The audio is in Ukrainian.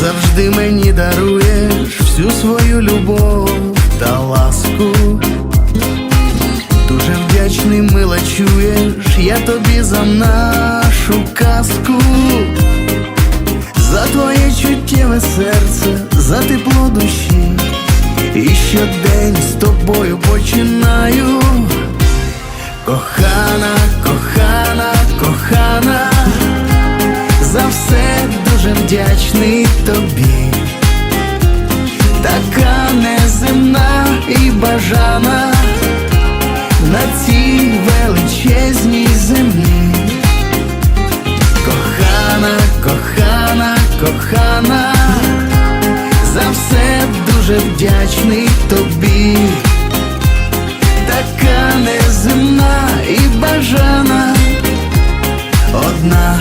завжди мені даруєш всю свою любов та ласку. Дуже вдячний, мила, чуєш, я тобі за нашу казку, за твоє чуттєве серце, за тепло душі, і щодень з тобою починаю. Кохана, кохана, кохана, вдячний тобі, така неземна і бажана на цій величезній землі. Кохана, кохана, кохана, за все дуже вдячний тобі, така неземна і бажана одна.